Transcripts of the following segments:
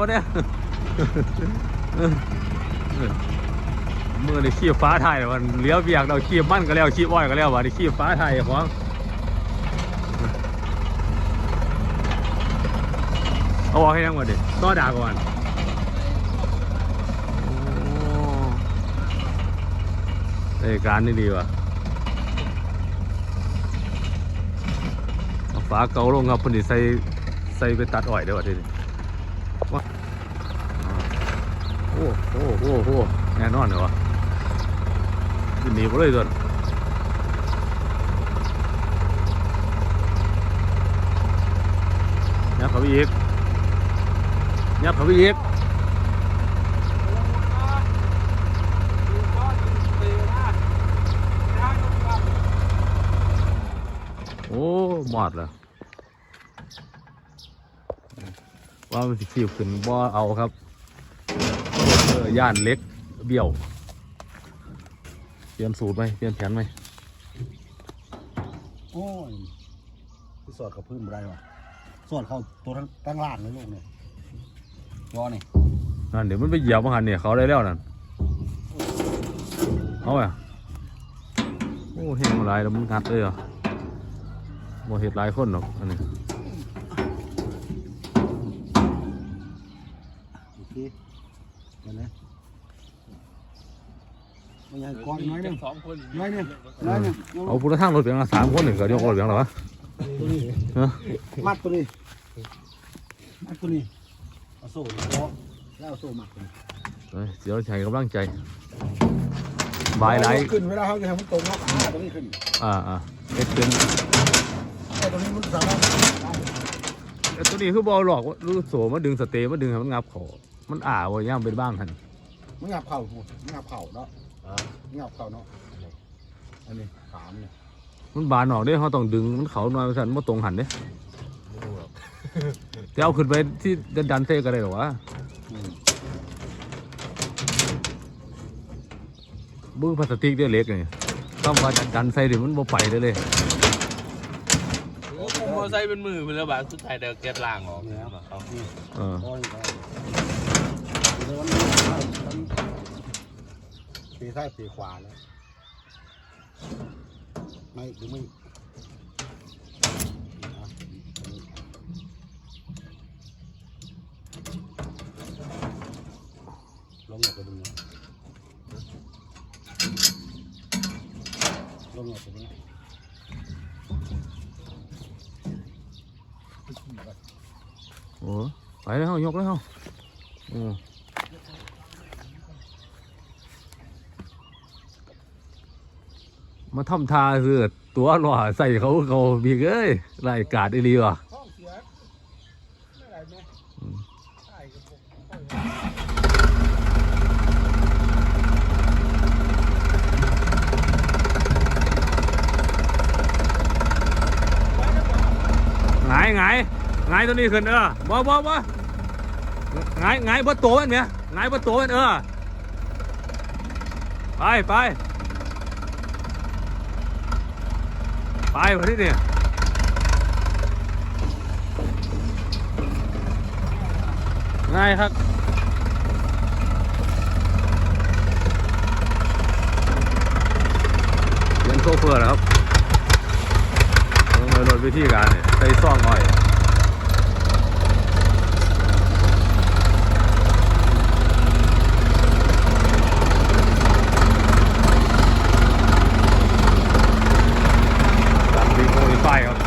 ก็เนี่ยมือในขี้ฟ้าไทยมันเลี้ยวเบียกเราขี้มันก็แล้วขี้อ้อยก็แล้วว่ะในขี้ฟ้าไทยของเอาออกให้ยังวะดิต่อด่าก่อนโอ้การนี่ดีว่ะเอาฟ้าเกาลงครับพอดีใส่ใส่ไปตัดอ้อยเดี๋ยวทีนี้ ว้าโอ้โหโอ้โหแน่นอนเลยวะยินหนีไปเลยตัวยับเขาไปอีกยับเขาไปอีกโอ้หมดแล้ว ว่ามันสิขีบขึ้นบ่เอาครับเออย่านเล็กเบี้ยว เปลี่ยนสูตรไหมเปลี่ยนแผนไหมโอ้ยที่สอดกับพื้นบ่ได้ว่ะสอดเข้าตัวทั้งตั้งล่างเลยลูกเนี่ยยอนี่นั่นเดี๋ยวมันไปเหยียบมาหันเนี่ยเขาได้แล้วนั่นเอาไงโอ้เห็นมาหลายแล้วมันงัดเลยเหรอบ่เห็ดหลายคนหรอกอันนี้ โอเค เห็นไหมไม่ใหญ่ก้อนน้อยหนึงสองคนน้อยหนึงน้อยหนึงเอาพุทธทางรถเพียงละสามคนหนึ่งก็ยกรถเพียงหรอวะตัวนี้ฮะมัดตัวนี้มัดตัวนี้เอาโซ่ล้อแล้วเอาโซ่มัดตัวนี้เอ้ยเดี๋ยวใช้กำลังใจบายไหลเอขึ้นเวลาเขาจะทำมันตรงเขาขาตัวนี้ขึ้นอ่าอ่าเอ็ดเป็นไอ้ตัวนี้มันสามารถเอ็ดตัวนี้คือบอลหลอกว่ารู้โสมาดึงสเตย์มาดึงให้มันงับคอ มันอ่าวะย่างเป็นบ้างหันมันงับเข่ามันงับเข่าเนาะมันงับเข่าเนาะอันนี้ขามเนี่ยมันบานออกเด้เขาต้องดึงมันเขาหน่อยสั่นมาตรงหันเด้จะเอาขึ้นไปที่ดันเซ่ก็ได้หรอวะอืมบึ้งพลาสติกเด้อเล็กนี่ต้องมาดันใส่ดิมันบ่ไปได้เลยโอ้ผมเอาใส่เป็นมือไปแล้วบาสุดท้ายเดี๋ยวเก็บล่างออกมาเขาเออ ก้อนก้อน เดี๋ยวมันมันปีซ้ายปีขวาแล้วไม่หรือไม่ลงอย่าไปดูนะลงอย่าไปดูนะโอ้ไปแล้วเฮายกแล้วเฮาโอ้ มาทำทาคือตัวหล่อใส่เขาเขาบีกเอ้ยรายการอีหลีว่ะห้องไม่ไงตัวนี้ขึ้นเออบ่บ่บ่หงายหงบนโต๊ะมันเนี่ย หงายบนโต๊ะมันเออ ไปไปไปมาที่นี่ยง่ายครับเรียนโซเฟอร์นะครับลงไปรถวิธีการเนี่ยใส่ซ่องอ้อย หลังดีโมดิฟายครับ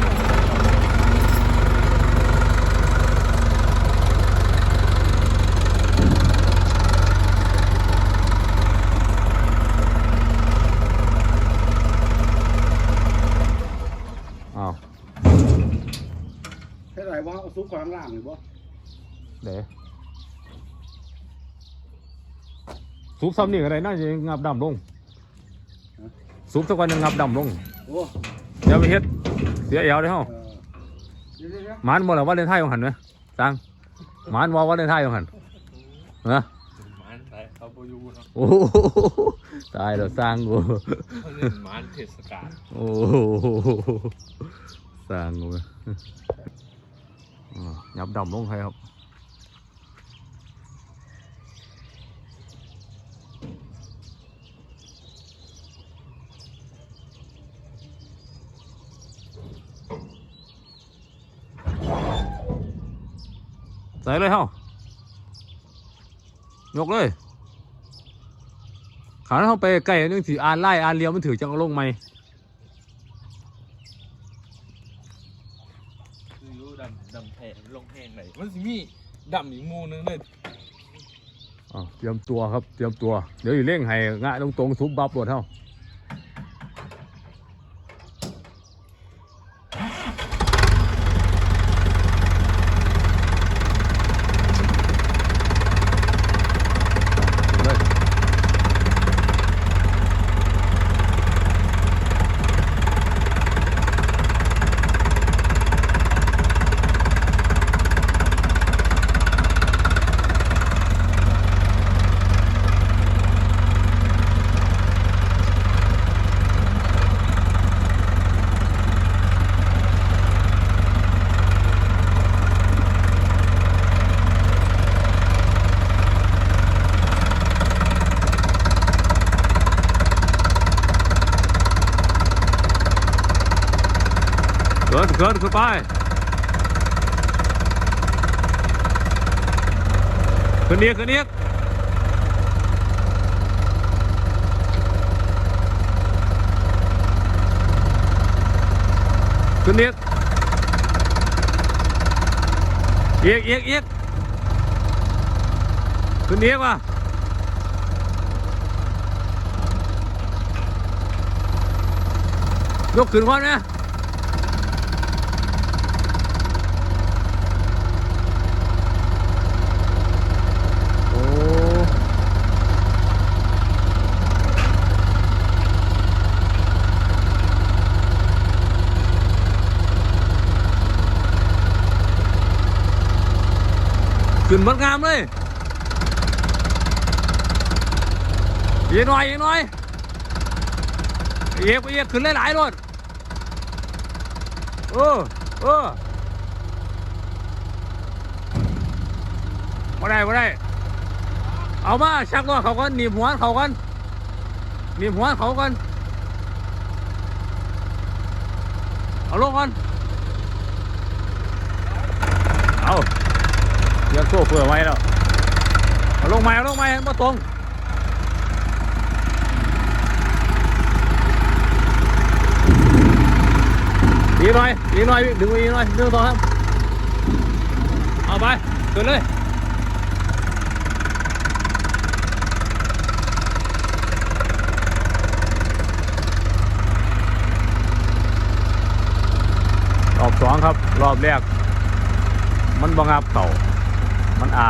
อ้าว ให้ ไรว่าเอาซุปข้างล่างหรือบ่เดี๋ยวซุปซ้ำนี่ก็ได้น่าจะงับดำลงซุปสักวันยังงับดำลงโอ้เดี๋ยวไปเฮ็ดเสียเอวได้เฮาเออเดี๋ยวเดี๋ยวเดี๋ยวหมานบ่ล่ะว่าเล่นไทยของหันไหมจังมานว่าว่าเล่นไทยของหันนะโอ้ตายแล้วสร้างกูเล่นมันเทศกาลโอ้สร้างกู ยับดำลงไปครับใส่เลยเฮ้ายกเลยขาเขาไปไก่นึงสีอ่านไล่อ่านเลี้ยวมันถือจังลงไหม มีดำอีกมูนึงเลยอ้าวเตรียมตัวครับ เตรียมตัว เดี๋ยวอีเร่งให้งะตรงตรงๆทุบบับรถเท่า เกินเกินขึ้นไปขึ้นเอียขึ้นเอียขึ้นเอียเอียกเอียกเอียกขึ้นเอียว่ะยกขึ้นก่อนนะ โอ้ ขึ้นบัดงามเลยเอียหน่อยเอียหน่อยเอียกเอียกขึ้นหลายๆรถเออเออมาได้มาได้ เอามาชักล้อเขากันหนีบหัวเขากันหนีบหัวเขากันเอาลงกันเอา เดี๋ยังโซ่เผื่อไว้แล้วเอาลงใหม่เอาลงใหม่มาตรงอีหน่อยอีหน่อยดึงอีหน่อยดึงต่อครับเอาไปขึ้นเลยรอบสองครับ รอบแรก มันบังับเต่า มันอ่า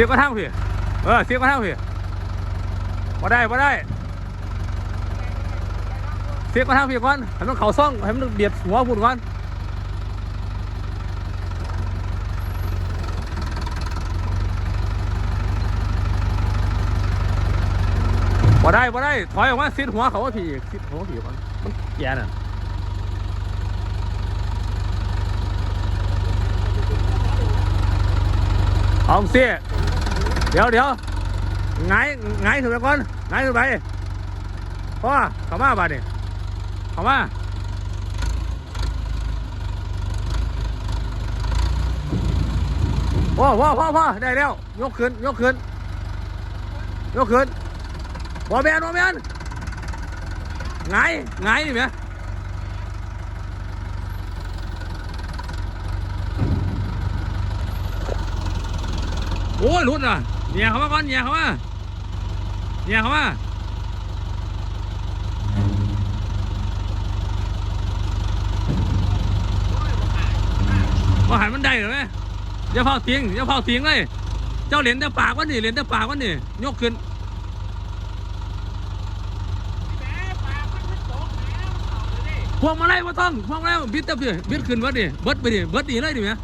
สียกระทั่งพี่เออเสียกระทั่งพี่ว่าได้ว่าได้เสียกระทั่งพี่ก่อนให้มันเข่าซ่องให้มันเบียดหัวพุ่นก่อนว่าได้ว่าได้ถอยออกมาซิดหัวเขาว่าพี่ซิดหัวพี่ก่อนมันแย่น่ะเอาเสีย เดี๋ยวเดี๋ยวไงไงถึงไปก่อนไงถึงไปพ่อเข้ามาบ้านนี่เข้ามาพ่อพ่อพ่อพ่อได้แล้ว ยกขึ้น ยกขึ้น ยกขึ้นบอแมนบอแมนไงไงนี่ไหมโอ้ยหลุดอะ เนี่ยเขามาก่อนเนี่ยเขามาเนี่ยเขามาว่าหันมันได้เหรือไงอย่าเผาทิ้งอย่าเผาทิ้งเลย เจ้าเหรียญแต่ปากวันนี่เหรียญแต่ปากวันนี่ยกขึ้นแม่ปลามันมันตกแล้วมันเข่าเลยดิพวงมาลัยบ่ต้องพวงมาลัยบิดเต็มดิบิดขึ้นเบิดดิเบิดไปดิเบิดดีเลยดิแม่